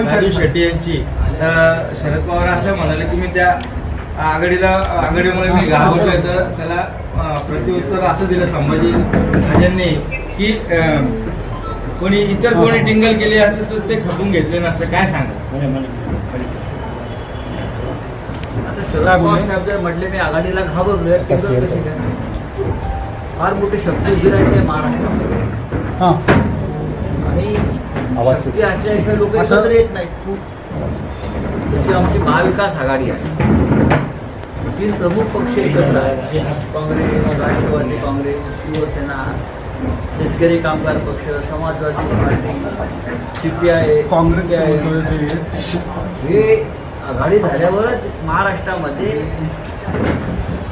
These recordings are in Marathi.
विचार शेट्टी यांची. तर शरद पवार असं म्हणाले की मी त्या आघाडीला आघाडीमुळे मी घाबरलोय तर त्याला प्रत्युत्तर असं दिलं संभाजी राजांनी की कोणी इतर कोणी टिंगल केली असते तर ते खपून घेतले नसते. काय सांगा? आता शरद पवार साहेब जर म्हटले मी आघाडीला घाबरलोय फार मोठी शक्ती उभी राहिली महाराष्ट्रामध्ये. हां. शक्ती असल्याशिवाय लोक एकत्र येत नाहीत. जशी आमची महाविकास आघाडी आहे. तीन प्रमुख पक्ष एकत्र आहेत. काँग्रेस राष्ट्रवादी काँग्रेस शिवसेना शेतकरी कामगार पक्ष समाजवादी पार्टी सीपीआय काँग्रेस हे आघाडी झाल्यावरच महाराष्ट्रामध्ये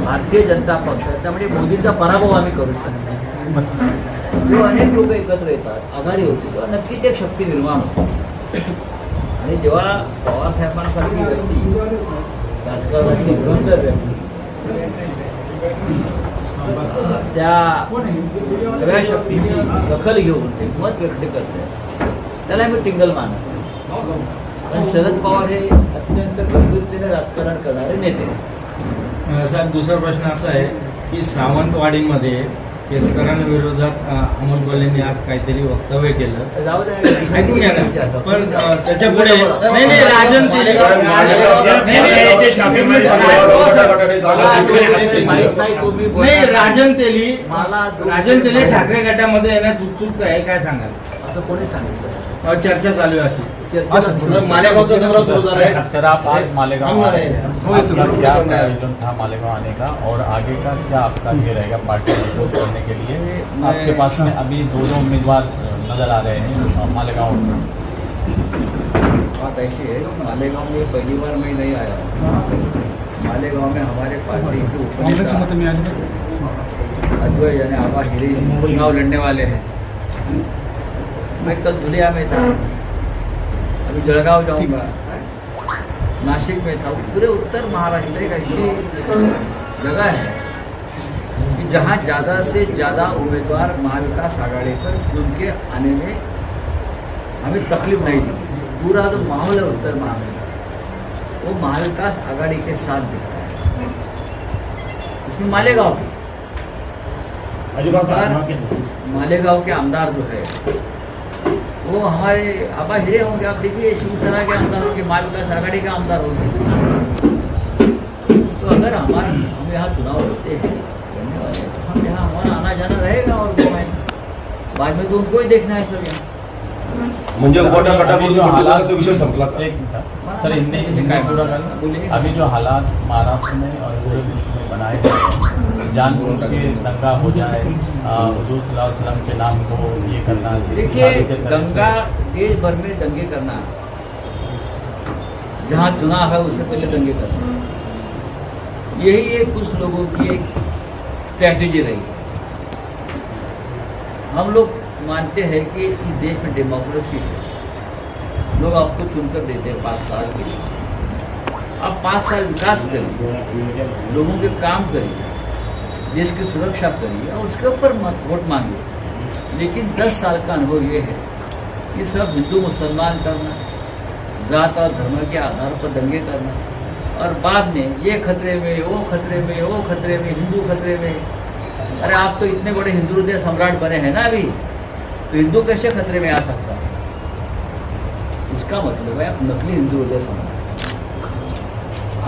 भारतीय जनता पक्ष त्यामुळे मोदींचा पराभव आम्ही करू शकतो. जो अनेक लोक एकत्र येतात आघाडी होती तेव्हा नक्कीच एक शक्ती निर्माण होते. आणि जेव्हा पवार साहेबांसारखी व्यक्ती राजकारणाची धुरंधर व्यक्ती त्या नव्या शक्तीची दखल घेऊन ते मत व्यक्त करते त्याला मी टिंगल मानत पण शरद पवार हे अत्यंत गंभीरतेने राजकारण करणारे नेते. साहेब दुसरा प्रश्न असा आहे की सावंतवाडीमध्ये केसकरांविरोधात अमोल कोल्हेंनी आज काहीतरी वक्तव्य केलं ऐकून घ्या ना पण त्याच्या पुढे नाही नाही राजन नाही. राजन तेली राजन तेली ठाकरे गटामध्ये येण्यात उत्सुकता आहे काय सांगाल असं कोणी सांगितलं चर्चा चालू आहे अशी मालेगावचा दौरा सुरू झाला आहे सर आप आज मालेगांव हम आए आए हैं। हैं। आपका क्या आयोजन था मालेगांव आने का? और आगे का क्या आपका ये रहेगा पार्टी मज़बूत करने के लिए? आपके पास में अभी दो दो उम्मीदवार नज़र आ रहे हैं मालेगांव में। बात ऐसी है मालेगांव में पहली बार मैं नहीं आया हूँ। मालेगांव में हमारे पार्टी के अद्वै यानी आबा हिरे चुनाव लड़ने वाले हैं। मैं कल धुलिया में था। अभी जलगांव जाऊँगा. नासिक में था. पूरे उत्तर महाराष्ट्र एक ऐसी जगह है कि जहाँ ज़्यादा से ज़्यादा उम्मीदवार महाविकास आघाड़ी पर चुन के आने में हमें तकलीफ़ नहीं दी. पूरा जो माहौल है उत्तर महाराष्ट्र वो महाविकास आघाड़ी के साथ दिखता है. उसमें मालेगांव मालेगांव के आमदार जो है वो हमारे आबा हिरे होंगे आप देखिए शिवसेना के आमदार होंगे माल विकास आघाड़ी के आमदार होंगे। तो अगर हमारा हम यहाँ चुनाव होते हैं करने वाले तो हम यहाँ हमारा आना जाना रहेगा और बाद में तो उनको ही देखना है सब यहाँ। म्हणजे उघडा अभी गटाकडून जो हालात- बदलाचा विषय संपला एक सर हिंदी काय। अभी जो हालात महाराष्ट्र में और पूरे में बनाए गए हैं जानबूझ के दंगा हो जाए हुजूर सल्लल्लाहु अलैहि वसल्लम के नाम को ये करना देखिए दंगा देश भर में दंगे करना जहाँ चुनाव है उससे पहले दंगे करना। यही एक कुछ लोगों की एक स्ट्रैटेजी रही। हम लोग मानते हैं कि इस देश में डेमोक्रेसी है। लोग आपको चुनकर देते हैं पाँच साल के लिए। आप पाँच साल विकास करिए। लोगों के काम करिए। देश की सुरक्षा करिए और उसके ऊपर वोट मांगिए। लेकिन दस साल का अनुभव ये है कि सब हिंदू, मुसलमान करना, जात और धर्म के आधार पर दंगे करना, और बाद में ये खतरे में, वो खतरे में, वो खतरे में, हिंदू खतरे में। अरे आप तो इतने बड़े हिंदू हृदय सम्राट बने हैं ना अभी? तो हिंदू कैसे खतरे में आ सकता है? इसका मतलब है आप नकली हिंदू हृदय सम्राट।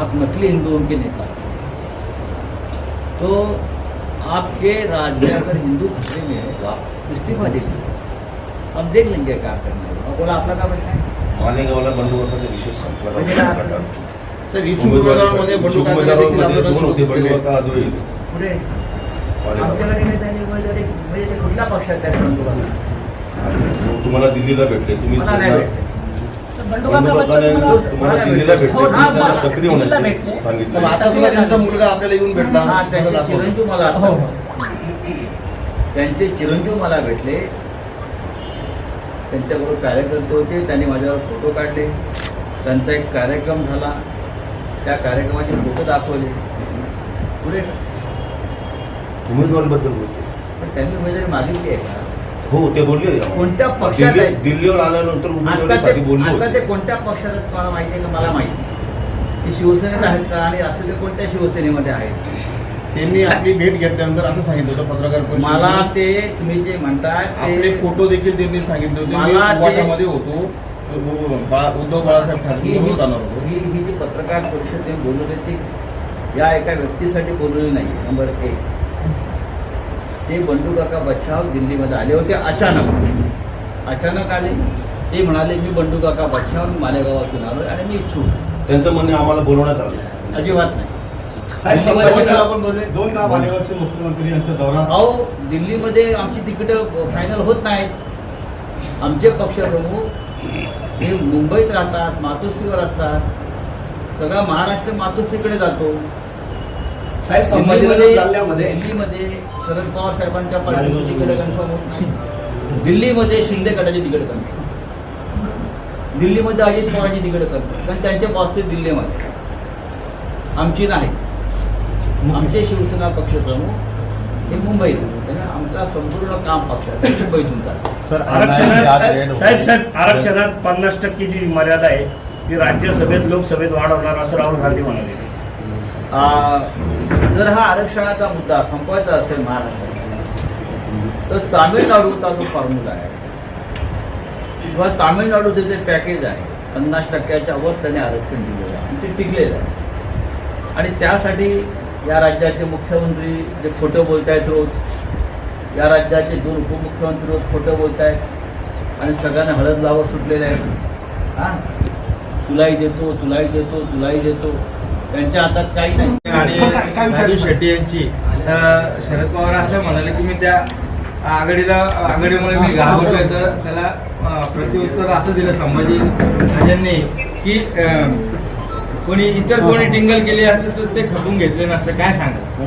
आप नकली हिंदुओं के नेता तो आपके राज्य में अगर हिंदू खतरे में है तो आप इस्तीफा दे दीजिए अब देख लेंगे क्या करना है बोला आपला का प्रश्न आहे मालेगावला विषय संपला? गटात. सर इच्छुक उमेदवारांमध्ये बंडू दोन होते. बंडू काका अद्वै पुढे मालेगाव. आमच्याकडे काही त्यांनी उमेदवारी म्हणजे कुठल्या पक्षात त्या बंधुकाला तुम्हाला दिल्लीला भेटले तुम्ही तुम्हाला दिल्लीला भेटले. हो, हा, त्यांना. सक्रिय दिल्लीला होण्याचे भेटले. तर सांगितले आता सुद्धा त्यांचा मुलगा आपल्याला येऊन भेटला. चिरंजीव मला हो, त्यांचे चिरंजीव मला भेटले. त्यांच्याबरोबर कार्यकर्ते होते. त्यांनी माझ्यावर फोटो काढले. त्यांचा एक कार्यक्रम झाला. त्या कार्यक्रमाचे फोटो दाखवले. पुढे उमेदवारीबद्दल बोलते पण त्यांनी उमेदवारी मागितली आहे का? हो ते बोलले कोणत्या पक्षात दिल्ली- आहेत? दिल्लीवर आल्यानंतर आता उमेदवारीसाठी ते बोलले आता होते. ते कोणत्या पक्षात आहेत मला माहिती आहे का? मला माहिती ते शिवसेनेत आहेत का? आणि असले ते कोणत्या शिवसेनेमध्ये आहेत? त्यांनी आपली भेट घेतल्यानंतर असं सांगितलं होतं पत्रकार परिषदेत. मला ते तुम्ही जे म्हणताय आपले ते फोटो देखील त्यांनी सांगितले होते. मी मला ते- उभाटामध्ये होतो. बाळा- उद्धव बाळासाहेब ठाकरे ही बरोबर जाणार होतो. ही ही जी पत्रकार परिषद ते बोलवली ती या एका व्यक्तीसाठी बोलवली नाही नंबर एक. ते बंडू काका बच्छाव दिल्लीमध्ये आले होते अचानक. अचानक आले. ते म्हणाले मी बंडू काका बच्छाव मालेगावातून आलो आणि मी इच्छुक. त्यांचं म्हणणे आम्हाला बोलवण्यात आलं. अजिबात नाही. मालेगावचे मुख्यमंत्री यांचा दौरा अहो दिल्लीमध्ये आमची तिकीटं फायनल होत नाहीत. आमचे पक्षप्रमुख हे मुंबईत राहतात मातोश्रीवर असतात. सगळा महाराष्ट्र मातोश्रीकडे जातो. साहेब दिल्लीमध्ये संभाजीनगर जालन्यामध्ये. दिल्लीमध्ये शरद पवार साहेबांच्या पार्टीची तिकीट कन्फर्म होत नाही. दिल्लीमध्ये शिंदे गटाची तिकीट कन्फर्म. दिल्लीमध्ये अजित पवारांची तिकीट कन्फर्म. कारण त्यांचे बॉसेस दिल्लीमध्ये. आमची नाही. आमचे शिवसेना पक्षप्रमुख हे मुंबईत त्यामुळे आमचा संपूर्ण काम पक्षाचं मुंबईतून चालतं सर आरक्षणात हो साहेब। साहेब आरक्षणात पन्नास टक्के जी मर्यादा आहे ती राज्यसभेत लोकसभेत वाढवणार असं राहुल गांधी म्हणाले. जर हा आरक्षणाचा मुद्दा संपवायचा असेल महाराष्ट्रात तर तामिळनाडूचा जो फॉर्म्युला आहे किंवा तामिळनाडूचं जे पॅकेज आहे पन्नास टक्क्याच्या वर त्याने आरक्षण दिलेलं आहे. आणि ते टिकलेलं आहे. आणि त्यासाठी या राज्याचे मुख्यमंत्री जे खोटं बोलत आहेत रोज या राज्याचे दोन उपमुख्यमंत्री रोज खोटं बोलत आहेत आणि सगळ्यांना हळद लावत सुटलेले आहेत. हां? तुलाही देतो तुलाही देतो तुलाही देतो. त्यांच्या हातात काही नाही. आणि राजू शेट्टी यांची तर शरद पवार असं म्हणाले की मी त्या आघाडीला आघाडीमुळे मी घाबरलोय तर त्याला प्रत्युत्तर असं दिलं संभाजी राजांनी की कोणी इतर कोणी टिंगल केली असते तर ते खपून घेतले नसते. काय सांगा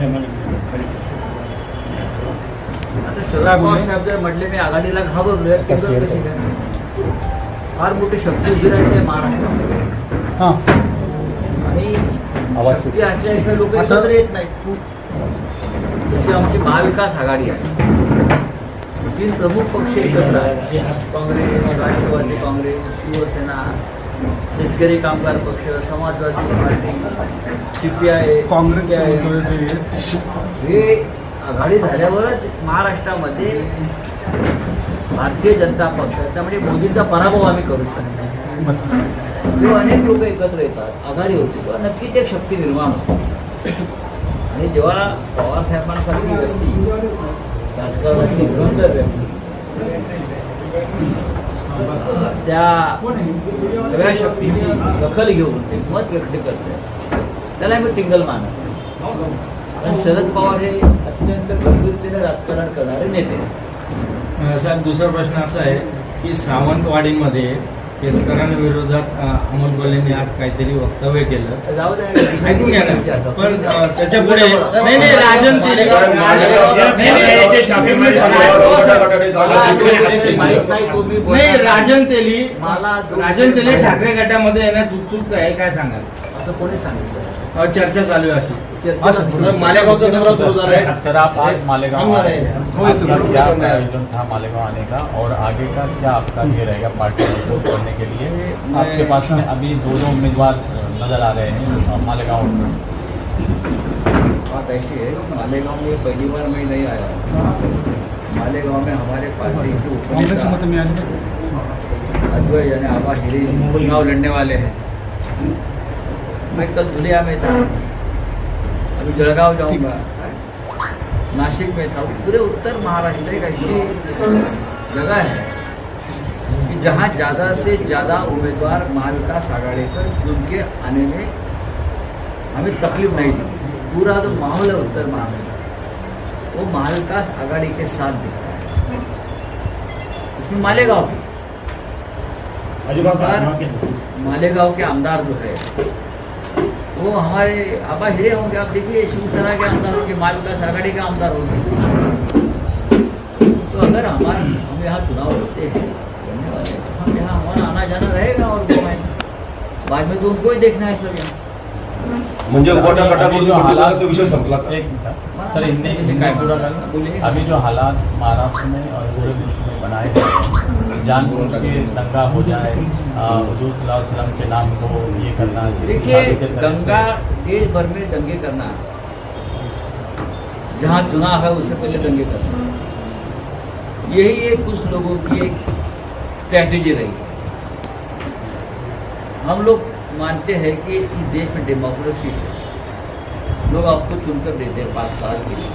आता शरद पवार साहेब जर म्हटले मी आघाडीला घाबरलोय फार मोठी शक्ती उभी राहते महाराष्ट्रामध्ये. शक्ती असल्याशिवाय लोक एकत्र येत नाहीत. जशी आमची महाविकास आघाडी आहे. तीन प्रमुख पक्ष एकत्र आहेत. काँग्रेस राष्ट्रवादी काँग्रेस शिवसेना शेतकरी कामगार पक्ष समाजवादी पार्टी सीपीआय आहेत. हे. आघाडी झाल्यावरच महाराष्ट्रामध्ये भारतीय जनता पक्ष त्यामुळे मोदींचा पराभव आम्ही करू शकतो. जेव्हा अनेक लोक एकत्र येतात आघाडी होती तेव्हा नक्कीच एक शक्ती निर्माण होते. आणि जेव्हा पवार साहेबांसारखी व्यक्ती राजकारणाची धुरंधर व्यक्ती त्या नव्या शक्तीची दखल घेऊन ते मत व्यक्त करते त्याला मी टिंगल मानत कारण शरद पवार हे अत्यंत गंभीरतेने राजकारण करणारे नेते. साहेब दुसरा प्रश्न असा आहे की सावंतवाडीमध्ये केसकरांविरोधात अमोल कोल्हेंनी आज काहीतरी वक्तव्य केलं. ऐकून घ्या ना. पण त्याच्या पुढे नाही नाही राजन ते साहेब, मालेगाव- नाही, नाही, याचे छापेमारी झाली. मालेगाव गटाने जागा जिंकली. माहीत नाही तुम्ही नाही बोलता. राजन तेली राजन तेली ठाकरे गटामध्ये येण्यात उत्सुकता आहे. काय सांगाल? असं कोणी सांगितलं? चर्चा चालू आहे अशी. मालेगावचा दौरा सुरू झाला आहे. सर आप आज मालेगांव थांबणार आए हैं। क्या आयोजन था मालेगांव आने का? और आगे का क्या आपका ये रहेगा पार्टी को करने के लिए? आपके पास में अभी दो दो उम्मीदवार नज़र आ रहे हैं मालेगांव में। बात ऐसी है मालेगांव में पहली बार मैं नहीं आया मालेगांव में हमारे पार्टी के उपनेता अद्वैत यानी आबा हिरे चुनाव लड़ने वाले हैं। मैं कल धुलिया में था। अभी जलगांव जाऊँगा नासिक में था पूरे उत्तर महाराष्ट्र एक ऐसी जगह है कि जहाँ ज़्यादा से ज़्यादा उम्मीदवार महाविकास आघाड़ी पर चुन के आने में हमें तकलीफ़ नहीं थी पूरा जो माहौल है उत्तर महाराष्ट्र वो महाविकास आघाड़ी के साथ दिखता है. उसमें मालेगांव और मालेगांव के आमदार जो है वो हमारे आबा हिरे होंगे। आप देखिए शिवसेना के आमदार होंगे माल विकास आघाड़ी के आमदार होंगे। तो अगर हमारे हम यहाँ चुनाव होते हैं लड़ने वाले हैं, हम यहाँ हमारा आना जाना रहेगा और बाद में तो उनको ही देखना है सब यहाँ। म्हणजे विषय संपला एक सर हिंदी में काय पूरा कर बोलिए। अभी जो हालात महाराष्ट्र में और पूरे मुल्क में बनाए गए। जानबूझ के दंगा हो जाए हुजूर वसल्लम के नाम को ये करना देखिए दंगा देश भर में दंगे करना जहाँ चुनाव है उससे पहले दंगे करना यही एक कुछ लोगों की एक स्ट्रैटेजी रही। हम लोग मानते हैं कि इस देश में डेमोक्रेसी है। लोग आपको चुनकर देते हैं पाँच साल के लिए।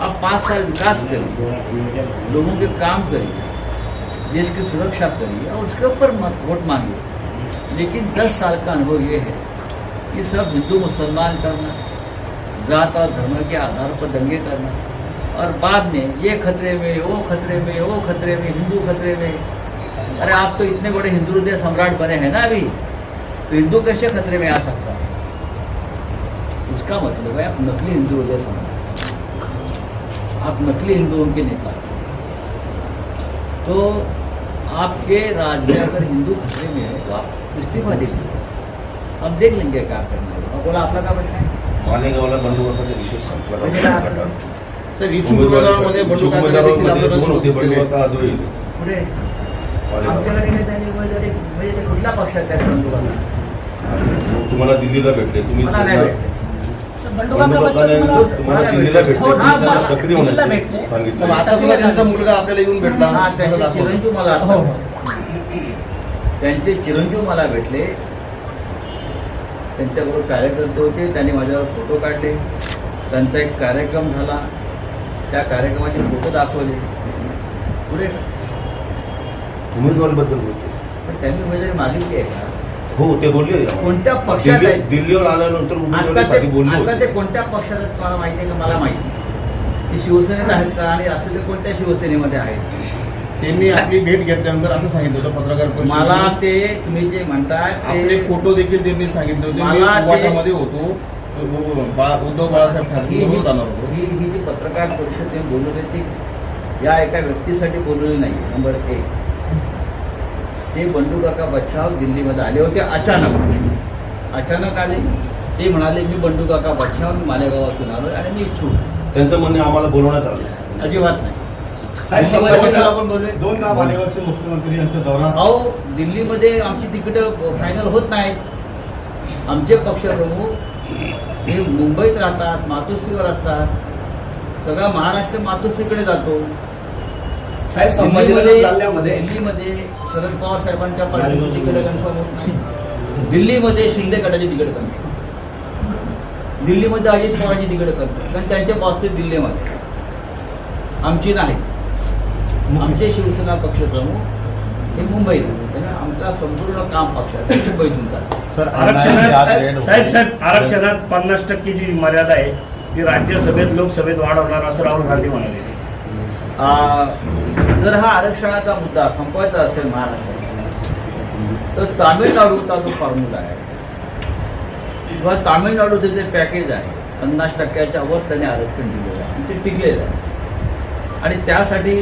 आप पाँच साल विकास करिए। लोगों के काम करिए। देश की सुरक्षा करिए और उसके ऊपर वोट मांगिए। लेकिन दस साल का अनुभव ये है कि सब हिंदू मुसलमान करना, जात और धर्म के आधार पर दंगे करना और बाद में ये खतरे में, वो खतरे में, वो खतरे में, हिंदू खतरे में। अरे आप तो इतने बड़े हिंदू हृदय सम्राट बने हैं ना अभी। तो हिंदू कैसे खतरे में आ सकता है? उसका मतलब है आप नकली हिंदू हृदय सम्राट। आप नकली हिंदुओं के नेता तो आपके राज्य में अगर हिंदू खतरे में है तो आप इस्तीफा दीजिए। हम देख लेंगे क्या करना है। और बोला आपला का प्रश्न आहे मालेगावला विषय संपला काय गटार. तर इच्छुक उमेदवारांमध्ये देखील आंदोलन सुरू होते अद्वैत पुढे मालेगाव. आमच्याकडे नाही त्यांनी उमेदवारी म्हणजे ते कुठल्या पक्षात आहेत बंधुकांना तुम्हाला दिल्लीला भेटले तुम्ही मुलगा आपल्याला येऊन भेटला. हा. चिरंजीव मला त्यांचे चिरंजीव मला भेटले. त्यांच्याबरोबर कार्यकर्ते होते. त्यांनी माझ्यावर फोटो काढले. त्यांचा एक कार्यक्रम झाला. त्या कार्यक्रमाचे फोटो दाखवले. पुढे. उमेदवारीबद्दल बोलते पण त्यांनी उमेदवारी मागितली आहे का? हो ते बोलले कोणत्या पक्षात? दिल्लीवर आल्यानंतर आता उमेदवारीसाठी ते बोलले आता ते कोणत्या पक्षात आहेत तुम्हाला माहिती आहे का? मला माहिती. ते शिवसेनेत आहेत का? आणि असले ते कोणत्या शिवसेनेमध्ये आहेत? त्यांनी आपली भेट घेतल्यानंतर असं सांगितलं होतं पत्रकार परिषदेत. मला ते तुम्ही जे म्हणताय आपले ते फोटो देखील त्यांनी सांगितले होते. मी मला ते- उभाटामध्ये होतो. बाळा- उद्धव बाळासाहेब ही ठाकरे ही बरोबर जाणार होतो. ही ही जी पत्रकार परिषद मी बोलवली ती या एका व्यक्तीसाठी बोलवली नाही नंबर एक. ते बंडू काका बच्छाव दिल्लीमध्ये आले होते अचानक. अचानक आले. ते म्हणाले मी बंडू काका बच्छाव मी मालेगावातून आलो आणि मी इच्छुक. आहे." त्यांचं म्हणणे आम्हाला बोलवण्यात आलं. अजिबात नाही. मालेगावचे मुख्यमंत्री यांचा दौरा. अहो दिल्लीमध्ये आमची तिकीटं फायनल होत नाहीत. आमचे पक्षप्रमुख हे मुंबईत राहतात मातोश्रीवर असतात. सगळा महाराष्ट्र मातोश्रीकडे जातो. साहेब संभाजीनगर दिल्लीमध्ये जिल्ह्यामध्ये दिल्लीमध्ये शरद पवार साहेबांच्या पार्टीची तिकीट कन्फर्म होत नाही. दिल्लीमध्ये शिंदे गटाची तिकीट कन्फर्म दिल्लीमध्ये अजित पवारची तिकीट कन्फर्म कारण त्यांचे बॉसेस दिल्लीमध्ये. आमची नाही. आमचे शिवसेना पक्षप्रमुख हे मुंबईत त्यामुळे आमचा संपूर्ण काम पक्षाचा मुंबईतून चालतो सर आरक्षणात साहेब। साहेब आरक्षणात पन्नास टक्के जी मर्यादा आहे ती राज्यसभेत लोकसभेत वाढवणार असं राहुल गांधी म्हणाले. आ, जर हा आरक्षणाचा मुद्दा संपवायचा असेल महाराष्ट्रात तर तामिळनाडूचा जो फॉर्म्युला आहे किंवा तामिळनाडूचे जे पॅकेज आहे पन्नास टक्क्याच्या वर त्याने आरक्षण दिलेलं आहे. ते टिकलेलं आहे. आणि त्यासाठी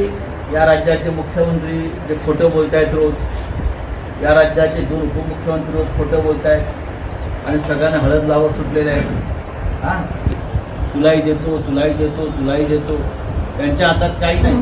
या राज्याचे मुख्यमंत्री जे खोटं बोलत आहेत रोज या राज्याचे दोन उपमुख्यमंत्री रोज खोटं बोलत आहेत आणि सगळ्यांना हळद लावत सुटलेले आहेत. हां? तुलाही देतो तुलाही देतो तुलाही देतो. त्यांच्या हातात काही नाही.